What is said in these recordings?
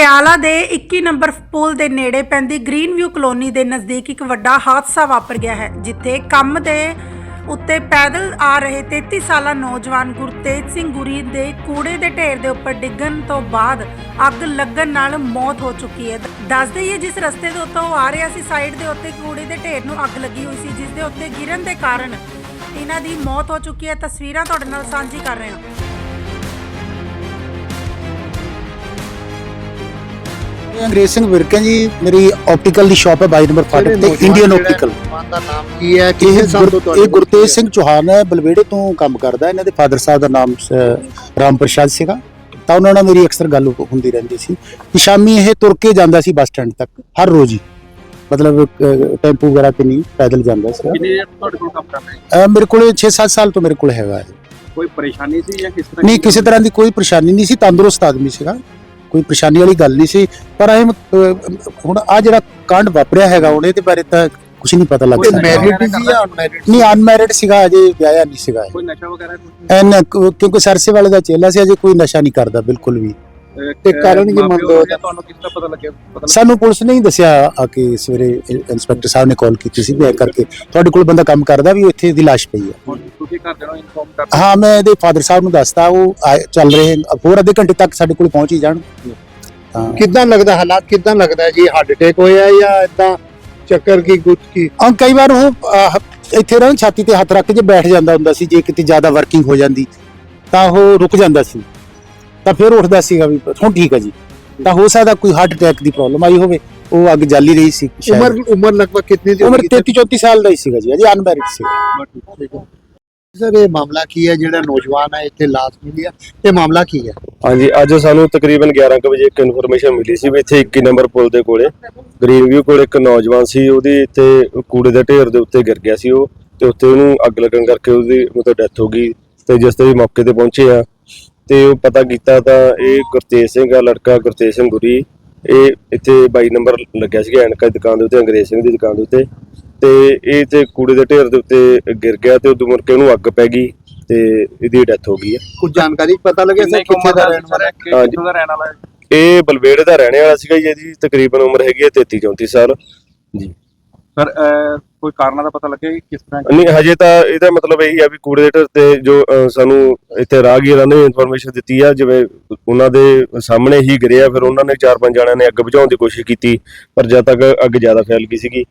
ਪਟਿਆਲਾ ਦੇ 21 ਨੰਬਰ ਪੁਲ ਦੇ ਨੇੜੇ ਪੈਂਦੀ ਗ੍ਰੀਨ ਵਿਊ ਕਲੋਨੀ ਦੇ ਨਜ਼ਦੀਕ ਇੱਕ ਵੱਡਾ ਹਾਦਸਾ ਵਾਪਰ ਗਿਆ ਹੈ, ਜਿੱਥੇ ਕੰਮ ਦੇ ਉੱਤੇ ਪੈਦਲ ਆ ਰਹੇ 33 ਸਾਲਾ ਨੌਜਵਾਨ ਗੁਰਤੇਜ ਸਿੰਘ ਗੁਰੀ ਦੇ ਕੂੜੇ ਦੇ ਢੇਰ ਦੇ ਉੱਪਰ ਡਿੱਗਣ ਤੋਂ ਬਾਅਦ ਅੱਗ ਲੱਗਣ ਨਾਲ ਮੌਤ ਹੋ ਚੁੱਕੀ ਹੈ। ਦੱਸ ਦਈਏ, ਜਿਸ ਰਸਤੇ ਦੇ ਉੱਤੋਂ ਉਹ ਆ ਰਿਹਾ ਸੀ, ਸਾਈਡ ਦੇ ਉੱਤੇ ਕੂੜੇ ਦੇ ਢੇਰ ਨੂੰ ਅੱਗ ਲੱਗੀ ਹੋਈ ਸੀ, ਜਿਸ ਦੇ ਉੱਤੇ ਗਿਰਨ ਦੇ ਕਾਰਨ ਇਹਨਾਂ ਦੀ ਮੌਤ ਹੋ ਚੁੱਕੀ ਹੈ। ਤਸਵੀਰਾਂ ਤੁਹਾਡੇ ਨਾਲ ਸਾਂਝੀ ਕਰ ਰਹੇ ਹਾਂ। ਅੰਗਰੇਜ਼ ਸਿੰਘ ਵਿਰਕੇ ਜੀ ਮੇਰੀ ਆਪਟੀਕਲ ਦੀ ਸ਼ਾਪ ਹੈ 22 ਨੰਬਰ ਫਾਟਕ ਤੇ ਇੰਡੀਅਨ ਆਪਟੀਕਲ ਦਾ ਨਾਮ ਕੀ ਹੈ ਇਹ ਸਾਲ ਤੋਂ ਗੁਰਤੇਜ ਸਿੰਘ ਚੌਹਾਨ ਹੈ ਬਲਵੇੜੇ ਤੋਂ ਕੰਮ ਕਰਦਾ ਇਹਨਾਂ ਦੇ ਫਾਦਰ ਸਾਹਿਬ ਦਾ ਨਾਮ ਰਾਮ ਪ੍ਰਸ਼ਾਦ ਸੀਗਾ। ਤਾਂ ਉਹਨਾਂ ਨਾਲ ਮੇਰੀ ਅਕਸਰ ਗੱਲ ਹੁੰਦੀ ਰਹਿੰਦੀ ਸੀ। ਕਿ ਸ਼ਾਮੀ ਇਹ ਤੁਰ ਕੇ ਜਾਂਦਾ ਸੀ ਬੱਸ ਸਟੈਂਡ ਤੱਕ ਹਰ ਰੋਜ਼ ਹੀ। ਮਤਲਬ ਟੈਂਪੂ ਵਗੈਰਾ ਤੇ ਨਹੀਂ ਪੈਦਲ ਜਾਂਦਾ ਸੀ। ਕਿੰਨੇ ਚਿਰ ਤੁਹਾਡੇ ਕੋਲ ਕੰਮ ਕਰ ਰਹੇ ਮੇਰੇ ਕੋਲੇ 6-7 ਸਾਲ ਤੋਂ ਮੇਰੇ ਕੋਲ ਹੈਗਾ ਹੈ ਕੋਈ ਪਰੇਸ਼ਾਨੀ ਸੀ ਜਾਂ ਕਿਸ ਤਰ੍ਹਾਂ ਨਹੀਂ ਕਿਸੇ ਤਰ੍ਹਾਂ ਦੀ ਕੋਈ ਪਰੇਸ਼ਾਨੀ ਨਹੀਂ ਸੀ। ਤੰਦਰੁਸਤ ਆਦਮੀ ਸੀਗਾ। ਕੋਈ ਪਰੇਸ਼ਾਨੀ ਵਾਲੀ ਗੱਲ ਨਹੀਂ ਸੀ ਪਰ ਇਹ ਹੁਣ ਆ ਜਿਹੜਾ ਕਾਂਡ ਵਾਪਰਿਆ ਹੈਗਾ ਉਹਦੇ ਤੇ ਬਾਰੇ ਤਾਂ ਕੁਝ ਨਹੀਂ ਪਤਾ ਲੱਗ ਕੋਈ ਸਕਦਾ ਮੈਰਿਡ ਸੀ ਜਾਂ ਅਨਮੈਰਿਡ ਨਹੀਂ ਅਨਮੈਰਿਡ ਸੀਗਾ ਅਜੇ ਵਿਆਹਿਆ ਨਹੀਂ ਸੀਗਾ ਇਹ। ਕੋਈ ਨਸ਼ਾ ਵਗੈਰਾ? ਐਨ ਕਿਉਂਕਿ ਸਰਸੇ ਵਾਲੇ ਦਾ ਚੇਲਾ ਸੀ ਅਜੇ ਕੋਈ ਨਸ਼ਾ ਨਹੀਂ ਕਰਦਾ ਬਿਲਕੁਲ ਵੀ ਤੇ ਕਾਰਨ ਕੀ ਮੰਨਦੇ ਹੋ? ਤੁਹਾਨੂੰ ਕਿਸ ਤਰ੍ਹਾਂ ਪਤਾ ਲੱਗਿਆ? ਸਾਨੂੰ ਪੁਲਿਸ ਨੇ ਹੀ ਦੱਸਿਆ ਆ ਕਿ ਸਵੇਰੇ ਇੰਸਪੈਕਟਰ ਸਾਹਿਬ ਨੇ ਕਾਲ ਕੀਤੀ ਸੀ ਵੀ ਕਰਕੇ ਤੁਹਾਡੇ ਕੋਲ ਬੰਦਾ ਕੰਮ ਕਰਦਾ ਵੀ ਇੱਥੇ ਦੀ ਲਾਸ਼ ਪਈ ਹੈ ਤੁਸੀਂ ਘਰਦਿਆਂ ਨੂੰ ਇਨਫੋਰਮ ਕਰ ਹਾਂ ਮੈਂ ਇਹਦੇ ਫਾਦਰ ਸਾਹਿਬ ਨੂੰ ਦੱਸਤਾ ਉਹ ਆਏ- ਚੱਲ ਰਹੇ ਹਨ। ਹੋਰ ਅੱਧੇ ਘੰਟੇ ਤੱਕ ਸਾਡੇ ਕੋਲ ਪਹੁੰਚ ਹੀ ਜਾਣ। ਤਾਂ ਕਿੱਦਾਂ ਲੱਗਦਾ ਹਾਲਾਤ? ਕਿੱਦਾਂ ਲੱਗਦਾ ਹੈ ਜੀ ਹਾਰਟ ਅਟੈਕ ਹੋਇਆ ਹੈ ਜਾਂ ਇਦਾਂ ਚੱਕਰ ਕੀ ਕੁਝ ਕੀ? ਹਾਂ ਕਈ ਵਾਰ ਉਹ ਆਹ, ਇੱਥੇ ਨਾ ਛਾਤੀ ਤੇ ਹੱਥ ਰੱਖ ਕੇ ਜੇ ਬੈਠ ਜਾਂਦਾ ਹੁੰਦਾ ਸੀ ਜੇ ਕਿਤੇ ਜ਼ਿਆਦਾ ਵਰਕਿੰਗ ਹੋ ਜਾਂਦੀ ਤਾਂ ਉਹ ਰੁਕ ਜਾਂਦਾ ਸੀ। ਤਾਂ ਫਿਰ ਉੱਠਦਾ ਸੀਗਾ ਵੀ ਹੁਣ ਠੀਕ ਹੈ ਜੀ। ਤਾਂ ਹੋ ਸਕਦਾ ਕੋਈ ਹਾਰਟ ਅਟੈਕ ਦੀ ਪ੍ਰੋਬਲਮ ਆਈ ਹੋਵੇ ਉਹ ਅੱਗ ਜਾਲੀ ਰਹੀ ਸੀ ਸ਼ਾਇਦ। ਉਮਰ ਉਮਰ ਲਗਭਗ ਕਿੰਨੀ ਦੀ ਉਮਰ ਹੋਗੀ? 33 34 ਸਾਲ ਦਾ ਹੀ ਸੀਗਾ ਜੀ ਅਜੇ ਅਨਮੈਰਿਡ ਸੀ ਸਰ, ਇਹ ਮਾਮਲਾ ਕੀ ਹੈ? ਜਿਹੜਾ ਨੌਜਵਾਨ ਹੈ, ਇੱਥੇ ਲਾਸ਼ ਮਿਲੀ ਹੈ। ਇਹ ਮਾਮਲਾ ਕੀ ਹੈ? ਹਾਂਜੀ, ਅੱਜ ਸਾਨੂੰ ਤਕਰੀਬਨ 11 ਵਜੇ ਇੱਕ ਇਨਫੋਰਮੇਸ਼ਨ ਮਿਲੀ ਸੀ ਵੀ ਇੱਥੇ 21 ਨੰਬਰ ਪੁਲ ਦੇ ਕੋਲੇ ਗ੍ਰੀਨ ਵਿਊ ਕੋਲ ਇੱਕ ਨੌਜਵਾਨ ਸੀ। ਉਹਦੀ ਇੱਥੇ ਕੂੜੇ ਦੇ ਢੇਰ ਦੇ ਉੱਤੇ ਗਿਰ ਗਿਆ ਸੀ ਉਹ ਤੇ ਉੱਤੇ ਉਹਨੂੰ ਅੱਗ ਲੱਗਣ ਕਰਕੇ ਉਹਦੀ ਮਤਲਬ ਡੈਥ ਹੋ ਗਈ ਤੇ ਜਿਸ ਤੇ ਮੌਕੇ ਤੇ ਪਹੁੰਚੇ ਆ। ਤੇ ਉਹ ਪਤਾ ਕੀਤਾ ਤਾਂ ਇਹ ਗੁਰਤੇਜ ਸਿੰਘ ਆ, ਲੜਕਾ ਗੁਰਤੇਜ ਸਿੰਘ ਗੁਰੀ ਇਹ ਇੱਥੇ 22 ਨੰਬਰ ਲੱਗਿਆ ਸੀਗਾ ਐਨਕਾ ਦੀ ਦੁਕਾਨ ਦੇ ਉੱਤੇ, ਅੰਗਰੇਜ਼ ਸਿੰਘ ਦੀ ਦੁਕਾਨ ਦੇ ਉੱਤੇ। ਤੇ ਇਹ ਤੇ ਕੂੜੇ ਦੇ ਢੇਰ ਦੇ ਉੱਤੇ ਗਿਰ ਗਿਆ ਤੇ ਉਦੋਂ ਮੁੜ ਕੇ ਉਹਨੂੰ ਅੱਗ ਪੈ ਗਈ ਤੇ ਇਹਦੀ ਡੈਥ ਹੋ ਗਈ ਹੈ ਕੁਝ ਜਾਣਕਾਰੀ ਪਤਾ ਲੱਗਿਆ ਸਰ ਕਿੱਥੇ ਦਾ ਰਹਿਣ ਵਾਲਾ? ਹੈ? ਕਿੱਥੋਂ ਦਾ ਰਹਿਣ ਵਾਲਾ ਹੈ? ਇਹ ਬਲਵੇੜੇ ਦਾ ਰਹਿਣੇ ਵਾਲਾ ਸੀਗਾ ਜੀ ਇਹਦੀ ਤਕਰੀਬਨ ਉਮਰ ਹੈਗੀ ਹੈ 33 34 ਸਾਲ। ਜੀ। ਸਰ ਕੋਈ ਕਾਰਨਾਂ ਦਾ ਪਤਾ ਲੱਗਿਆ ਕਿ ਕਿਸ ਤਰ੍ਹਾਂ ਨਹੀਂ ਹਜੇ ਤਾਂ ਇਹਦਾ ਮਤਲਬ ਇਹੀ ਆ ਵੀ ਕੂੜੇ ਦੇ ਢੇਰ ਤੇ ਜੋ ਅਹ, ਸਾਨੂੰ ਇੱਥੇ ਰਾਹਗੀਰਾਂ ਨੇ ਇਨਫੋਰਮੇਸ਼ਨ ਦਿੱਤੀ ਆ ਜਿਵੇਂ ਉਹਨਾਂ ਦੇ ਸਾਹਮਣੇ ਹੀ ਗਿਰਿਆ ਫਿਰ ਉਹਨਾਂ ਨੇ ਚਾਰ ਪੰਜ ਜਣਿਆਂ ਨੇ ਅੱਗ ਬੁਝਾਉਣ ਦੀ ਕੋਸ਼ਿਸ਼ ਕੀਤੀ ਪਰ ਜਦ ਤੱਕ ਅੱਗ ਜ਼ਿਆਦਾ ਫੈਲ ਗਈ ਸੀਗੀ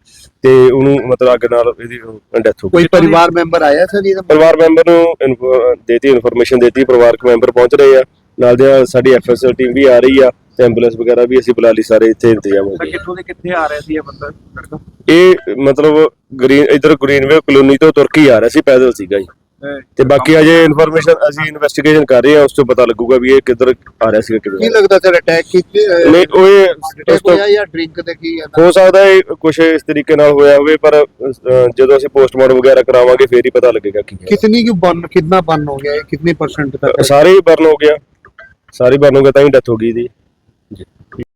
ਤੇ ਉਹਨੂੰ ਮਤਲਬ ਅੱਗ ਨਾਲ ਇਹਦੀ ਡੈਥ ਹੋ ਗਈ। ਕੋਈ ਪਰਿਵਾਰ ਮੈਂਬਰ ਆਇਆ ਸਰ ਇਹਦਾ? ਪਰਿਵਾਰ ਮੈਂਬਰ ਨੂੰ ਇਨਫੋ- ਦੇਤੀ ਇਨਫੋਰਮੇਸ਼ਨ ਦੇਤੀ ਪਰਿਵਾਰਕ ਮੈਂਬਰ ਪਹੁੰਚ ਰਹੇ ਆ। ਨਾਲ ਦੇ ਸਾਡੀ ਐਫਐਸਐਲ ਟੀਮ ਵੀ ਆ ਰਹੀ ਆ ਤੇ ਐਂਬੂਲੈਂਸ ਵਗੈਰਾ ਵੀ ਅਸੀਂ ਬੁਲਾ ਲਈ ਸਾਰੇ ਇੱਥੇ ਇੰਤਜ਼ਾਮ ਹੋ ਸਰ ਗਏ ਕਿੱਥੋਂ ਦੇ ਕਿੱਥੇ ਆ ਰਿਹਾ ਸੀ ਇਹ ਬੰਦਾ ਲੜਕਾ? ਇਹ ਮਤਲਬ ਗ੍ਰੀਨ ਇਧਰ ਗ੍ਰੀਨਵੇ ਕਲੋਨੀ ਤੋਂ ਤੁਰ ਕੇ ਹੀ ਆ ਰਿਹਾ ਸੀ ਪੈਦਲ ਸੀਗਾ ਜੀ ਅਹ, ਤੇ ਬਾਕੀ ਅਜੇ ਇਨਫੋਰਮੇਸ਼ਨ ਅਸੀਂ ਇਨਵੈਸਟੀਗੇਸ਼ਨ ਕਰ ਰਹੇ ਹਾਂ ਉਸ ਤੋਂ ਪਤਾ ਲੱਗੂਗਾ ਵੀ ਇਹ ਕਿੱਧਰ ਆ ਰਿਹਾ ਸੀਗਾ ਕੀ ਕਿਵੇਂ ਲੱਗਦਾ ਸਰ ਅਟੈਕ ਕੀਤੀ ਨਹੀਂ ਉਹ ਇਹ ਉਸ ਅਟੈਕ ਤੋਂ ਹੋਇਆ ਜਾਂ ਡਰਿੰਕ ਤੇ ਕੀ ਹੈ ਹੋ ਸਕਦਾ ਹੈ ਕੁਝ ਇਸ ਤਰੀਕੇ ਨਾਲ ਹੋਇਆ ਹੋਵੇ ਪਰ ਅਹ, ਜਦੋਂ ਅਸੀਂ ਪੋਸਟਮਾਰਟਮ ਵਗੈਰਾ ਕਰਾਵਾਂਗੇ ਫੇਰ ਹੀ ਪਤਾ ਲੱਗੇਗਾ ਕੀ ਹੈ कितनी की बर्न कितना बर्न हो गया है कितने परसेंट तक है? ਸਾਰੇ ਹੀ ਬਰਨ ਹੋ ਗਿਆ ਸਾਰੇ ਬਰਨ ਹੋ ਗਏ ਤਾਂ ਹੀ ਡੈਥ ਹੋ ਗਈ ਦੀ